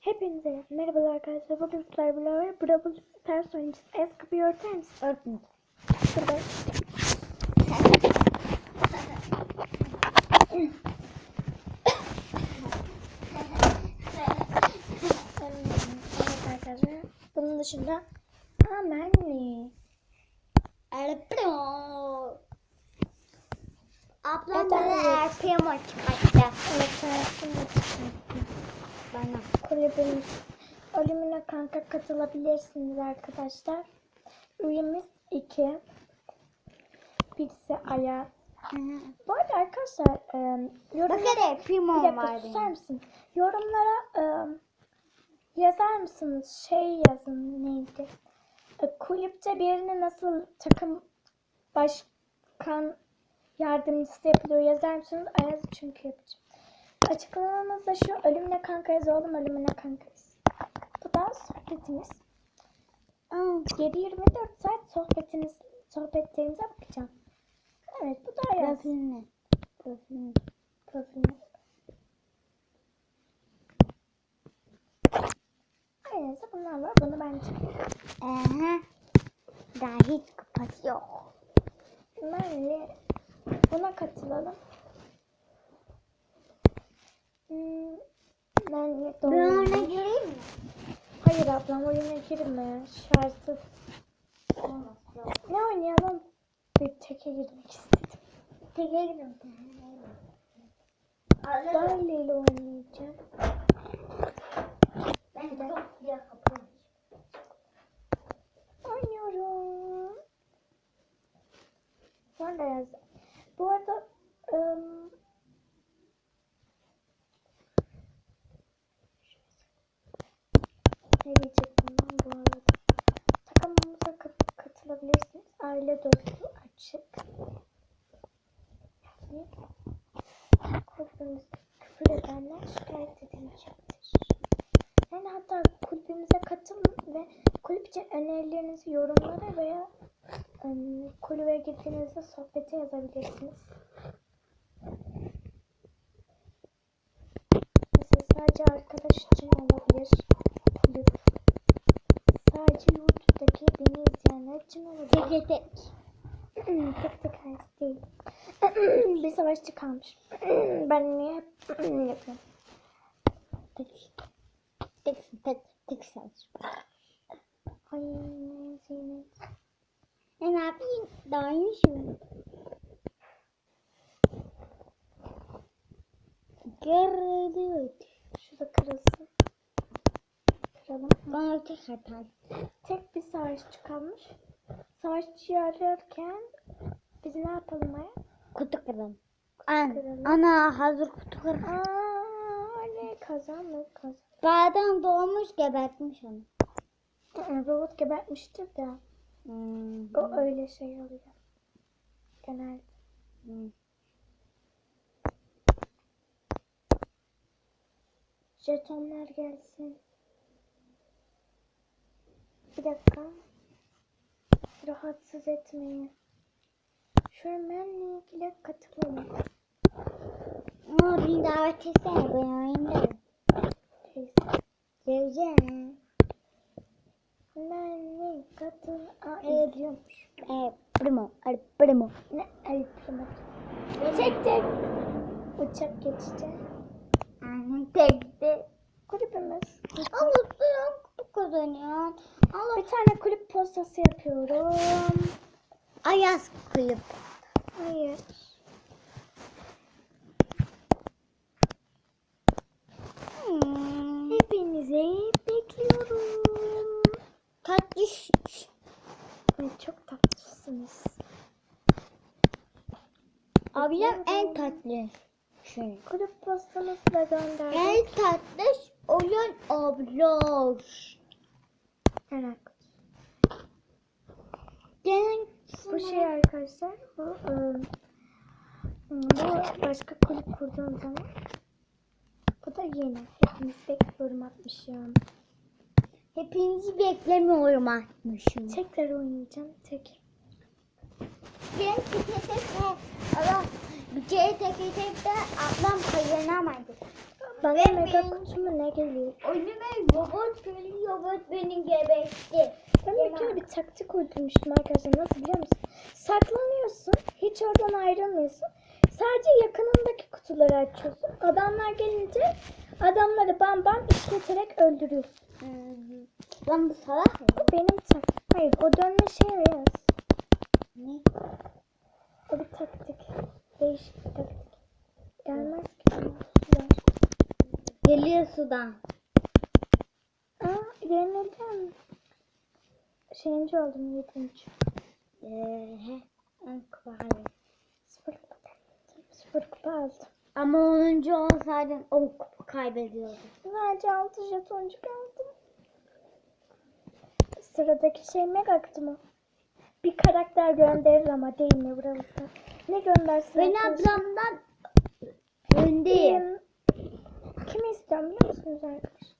Hepinize merhabalar arkadaşlar. Bugün sizlerle beraber Brawl Stars oyuncusu. Es kapıyı örter misin? Şurada. Evet arkadaşlar. Bunun dışında Amenli. Erpro. Ablam bana evet. Erpro çıkarttı. Evet hayatım Bana. kulübümüz ölümüne kanka katılabilirsiniz arkadaşlar. Üyemiz 2. Birisi Ayaz. Bu arada arkadaşlar e, Bak yorumlara, hele bir Primo dakika var susar mısın? Yorumlara e, yazar mısınız? Şey yazın neydi? E, kulüpte birini nasıl takım başkan yardımcısı yapılıyor yazar mısınız? Ayaz çünkü yapacağım. Açıklamamızda şu ölümle kankayız oğlum ölümüne kankayız. Bu da sohbetimiz. Aa, 7-24 saat sohbetiniz, sohbetlerinize bakacağım. Evet bu da Ayaz. Profilini. Profilini. Profilini. Ayaz'da bunlar var. Bunu ben çekeyim. Aha. Daha hiç kapat yok. Benle buna katılalım. Hmm, Ben ona doğru. gireyim mi? Hayır ablam oyuna girme. Şartsız. Ne oynayalım? Bir teke girmek istedim. Teke gidiyorum. Daile ile oynayacağım. Ben de. Oynuyorum. De yaz. Bu arada ım, ne diyecektim ben bu arada? Takımımıza kat- katılabilirsiniz. Aile dostu açık. Yani kulübümüzde küfür edenler şikayet edilecektir. Yani hatta kulübümüze katılın ve kulüp için önerilerinizi yorumlara veya ım, kulübe gittiğinizde sohbete yazabilirsiniz. Mesela sadece arkadaş için olabilir kulüp. Sadece YouTube'daki beni izleyenler tek. tek tek hayat değil. bir savaşçı kalmış. ben niye hep yapıyorum? Tek. Tek. Tek. Tek saç. Ay ne Zeynep. E ne yapayım? Daha iyi şu. Gerilik. Şurada kırılsın. Kıralım. Bana tek atar. Tek bir savaşçı kalmış. Savaşçıyı ararken biz ne yapalım Maya? Kutu kıralım. An, Kıralım. ana hazır kutu kıralım. Aa, ne kazandık kazan. Bağdan doğmuş gebertmiş onu. Robot gebertmiştir de. Hmm. O öyle şey oluyor. Genelde. Hmm. Jetonlar gelsin. Bir dakika. Rahatsız etmeyin. Şu benle ilgili katılalım. Ama beni davet etsene ben oyundayım. Neyse. Geleceğim. Benle katıl. Aa Evet. izliyormuş. E, primo, e, primo. Ne? Ay prima. Tek tek. Uçak geçti. Annem tekti. Kulübümüz. Allah'ım kutu kazanıyor. Allah. Bir tane kulüp postası yapıyorum. Ayaz kulüp. Hayır. Hmm. Hepinizi bekliyorum. Tatlış. Çok tatlısınız. Abiler en tatlı. Şöyle. Kulüp postamızı da gönderdik. En tatlış oyun ablaş. Merak. Gelin. Bu şey arkadaşlar. Bu, ıı, bu başka kulüp kurduğum zaman. Bu da yeni. Hepiniz bekliyorum atmışım. Hepinizi beklemiyorum atmışım. Tekrar oynayacağım. Tek. Ben teke teke. Allah. Bir kere teke teke ablam kazanamadı. Bana Ve mega benim- kutu mu ne geliyor? Önüme robot geliyor. Robot beni gebertti. Ben bir kere bir taktik uydurmuştum arkadaşlar. Nasıl biliyor musun? Saklanıyorsun. Hiç oradan ayrılmıyorsun. Sadece yakınındaki kutuları açıyorsun. Adamlar gelince adamları bam bam işleterek öldürüyorsun. Hmm. Lan bu salak mı? Bu benim tak. Hayır o dönme şey yaz. Ne? O bir taktik. Değişik bir taktik. Gelmez ki. Güzel. Sudan. Aa yenildim. Şeyinci oldum yedinci. Ee. En kupalı. Sıfır kupa. Sıfır kupa aldım. Ama 10. olsaydın o kupa kaybediyordun. Sadece altı jetoncu kaldı. Sıradaki şey mega kutu mu? Bir karakter gönderir ama değil mi burası? Ne göndersin? Ben ablamdan öndeyim. Kimi istiyorum biliyor musunuz arkadaşlar?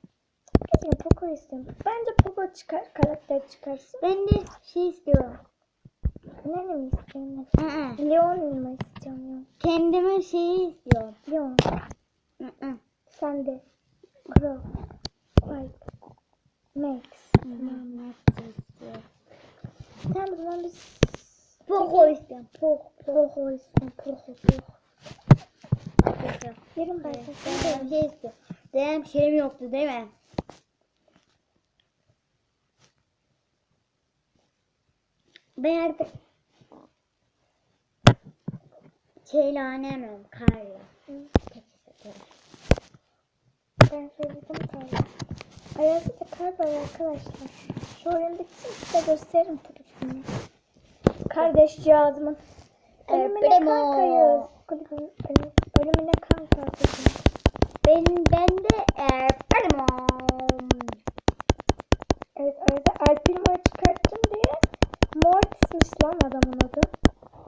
Kesin Poco istiyorum. Bence Poco çıkar, karakter çıkarsın. Ben de şey istiyorum. Ne mi istiyorum? Hı hı. Leon mu istiyorum? Kendime şeyi istiyorum. Leon. Hı hı. Sen de. Crow. White. Max. Tamam, ne istiyorum? Tamam o zaman biz Poco istiyorum. Poco. Poco istiyorum. Poco. Poco. Poco. Yarın Ben başlasın. bir şey istiyorum. Benim şeyim yoktu değil mi? Ben artık şeyle oynamıyorum. Karla. Ben söyledim galiba. Ayaz'da da kar var arkadaşlar. Şu oyun bitsin size gösteririm profilini. Kardeş cihazımın. Ölümüne primo. kankayız. Ölümüne kanka. Ben, ben de e, benim Evet arada Alpilmo'yu çıkarttım diye Mortis'miş lan adamın adı.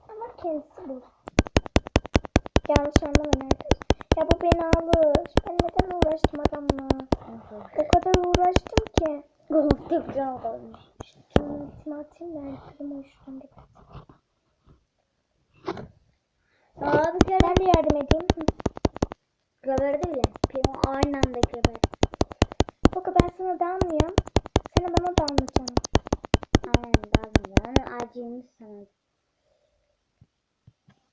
Ama kendisi bu. Yanlış anlamayın arkadaşlar. Ya bu beni alır. Ben neden uğraştım adamla? O kadar uğraştım ki. Çok can olmuş. Şunu ultimi atayım da Alpilmo şuradan bir Aa bir kere Ben de yardım edeyim. Hı. geberdi bile. Primo aynı anda geberdi. Poco ben sana dalmıyorum. Sen de bana dalmayacaksın. Aynen lazım acıymış sana.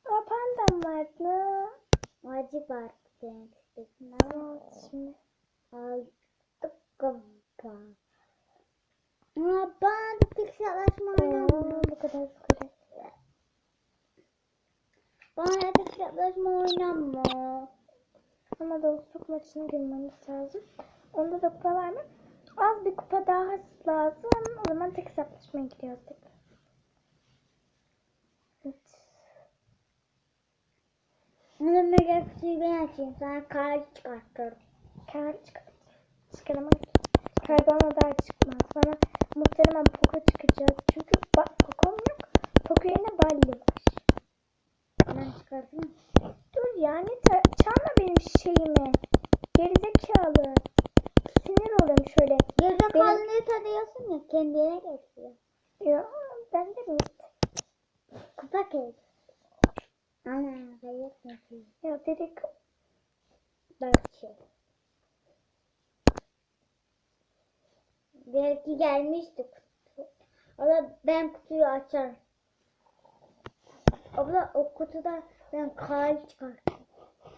Aa pandam vardı. Acı var senin istedim Al şimdi. Aldık kafa. Ama ben oynamam. Aa, bu kadar bu kadar. Bana savaşma oynamam. Ama dostluk maçına girmemiz lazım. Onda da kupa var mı? Az bir kupa daha lazım. O zaman tek hesaplaşmaya gidiyoruz tekrar. Bunu mega kutuyu ben açayım. Sana kar çıkartırım. Kar çıkar. Çıkaramayız. Kar bana daha çıkmaz. Bana muhtemelen Poco çıkacak. Çünkü ba Poco'm yok. Poco yerine Balli var. Ben çıkartayım. Dur yani ta- çalma benim şeyimi. Gerizekalı. Sinir oluyorum şöyle. Geride Benim- kalanları tadıyorsun ya kendine geçiyor. Ya ben de mi? Kupa kek. Ana hayır nasıl? Ya dedik Dört şey. Belki gelmişti kutu. Abla ben kutuyu açarım. Abla o kutuda ben kalp çıkarttım.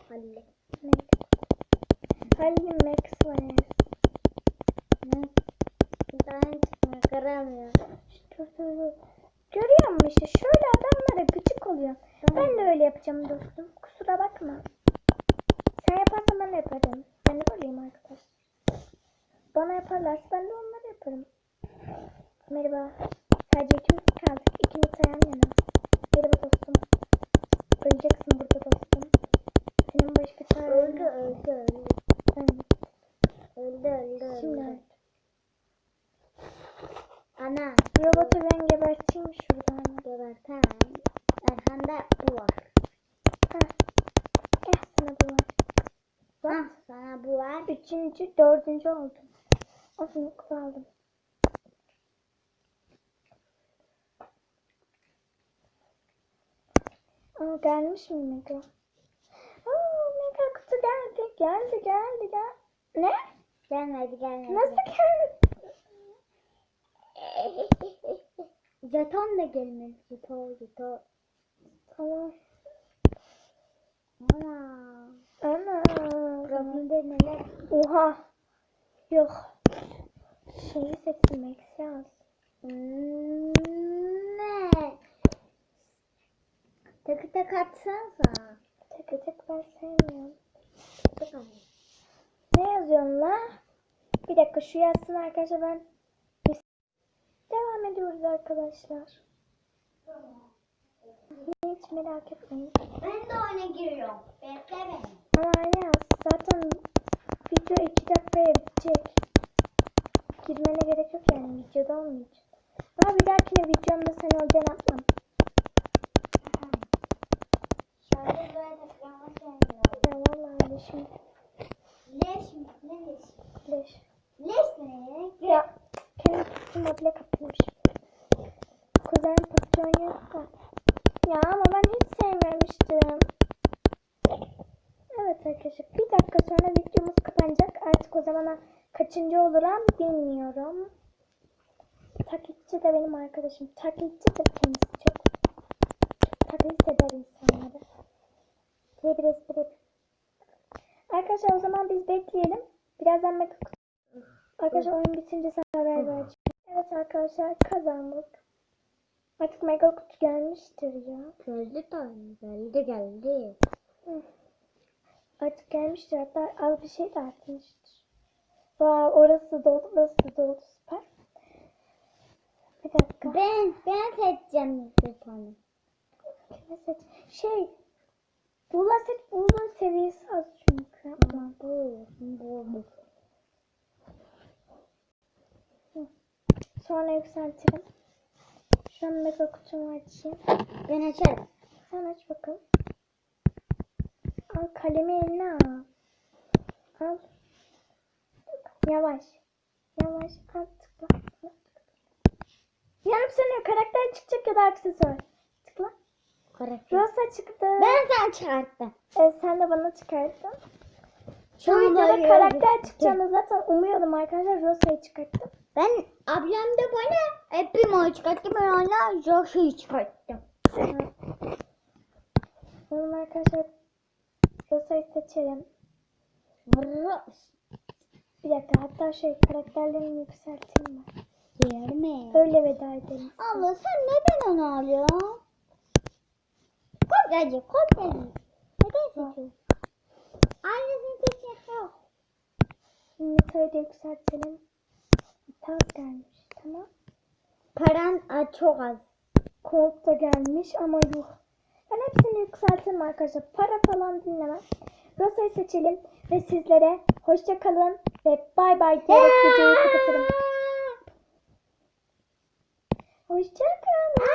Halil. Halil Max var. Ben dur. Görüyor musun işte şöyle adamlara gıcık oluyor. Tamam. Ben de öyle yapacağım dostum. Kusura bakma. Sen yaparsan ben de yaparım. Ben de böyleyim arkadaşlar. Bana yaparlarsa ben. Merhaba. Sadece ikimiz kaldık. İkimiz yan yana. Merhaba dostum. Öleceksin burada dostum. Senin başka çaren Öldü, öldü, öldü. Evet. Öldü, öldü, Şimdi öldü. Ana, robotu ben geberteyim şuradan. geberten. Erhan'da bu var. Heh. Gel sana bu var. Hah, sana bu var. Üçüncü, dördüncü oldum. Olsun kupa aldım. Aa, gelmiş mi Mega? Aa, Mega kutu geldi geldi geldi gel. Ne? Gelmedi gelmedi. Nasıl geldi? Jeton da gelmedi. Jeton jeton. Tamam. Ana. Ana. Problemde neler? Oha. Yok. Şeyi seçmek lazım. Hmm, ne? Takı tak atsanıza. Tek tek ben sevmiyorum. Tak at. Ne yazıyorsun la? Bir dakika şu yazsın arkadaşlar ben. Devam ediyoruz arkadaşlar. Hiç merak etmeyin. Ben de oyuna giriyorum. Bekle beni. Ama ne yaz? Zaten video 2 dakikaya bitecek. Girmene gerek yok yani videoda olmayacak. Ama bir dahakine videomda sen olacaksın atmam. Şöyle böyle takılanma sevmiyorum. Ya vallahi öyle şimdi. Leş mi? Ne leş? Leş. Leş ne? Ya kendi kutusuma bile kapatmış. Kuzenim PUBG oynuyordu da. Ya ama ben hiç sevmemiştim. Evet arkadaşlar bir dakika sonra videomuz kapanacak. Artık o zamana kaçıncı olurum bilmiyorum. Taklitçi de benim arkadaşım. Taklitçi de kendisi çok, çok taklit eder insanları. Diye bir espri. Arkadaşlar o zaman biz bekleyelim. Birazdan mega Arkadaşlar oyun bitince sana haber vereceğim. Evet arkadaşlar kazandık. Artık mega kutu gelmiştir ya. Geldi tabii. Geldi geldi. Artık gelmiştir hatta az bir şey de artmıştır. Wow, orası doldu, burası da doldu süper. Bir dakika. Ben, ben seçeceğim. Kime seç? Şey, Buğla seç, Buğla seviyesi az çünkü. Ama bu, bu, bu. Sonra yükseltirim. Şu an mega kutumu açayım. Ben açarım. Sen aç bakalım. Al kalemi eline al. Al. Yavaş. Yavaş. Al tıkla. Yanıp sönüyor. Karakter çıkacak ya da aksesuar. Tıkla. Karakter. Rosa çıktı. Ben sen çıkarttım. Evet, sen de bana çıkarttın. Şu videoda karakter çıkacağını zaten umuyordum arkadaşlar. Rosa'yı çıkarttım. Ben ablam da bana hep bir çıkarttı. Ben ona Josh'u çıkarttım. Evet. Zaman arkadaşlar Rosa'yı seçelim. Vırrrr. Bir dakika hatta şey karakterlerimi yükselteyim ben. Yer mi? Öyle veda edelim. Abla sen neden onu alıyorsun? Kopyacı, kopyacı. Neden seçiyorsun? Aynısını seçmek yok. Nita'yı da yükseltelim. Taz gelmiş. Tamam. Paran a, çok az. Colt da gelmiş ama yuh. Ben hepsini yükseltirim arkadaşlar. Para falan dinlemem. Rosa'yı seçelim ve sizlere hoşça kalın ve bay bay diyerek videoyu kapatırım. Hoşça kalın.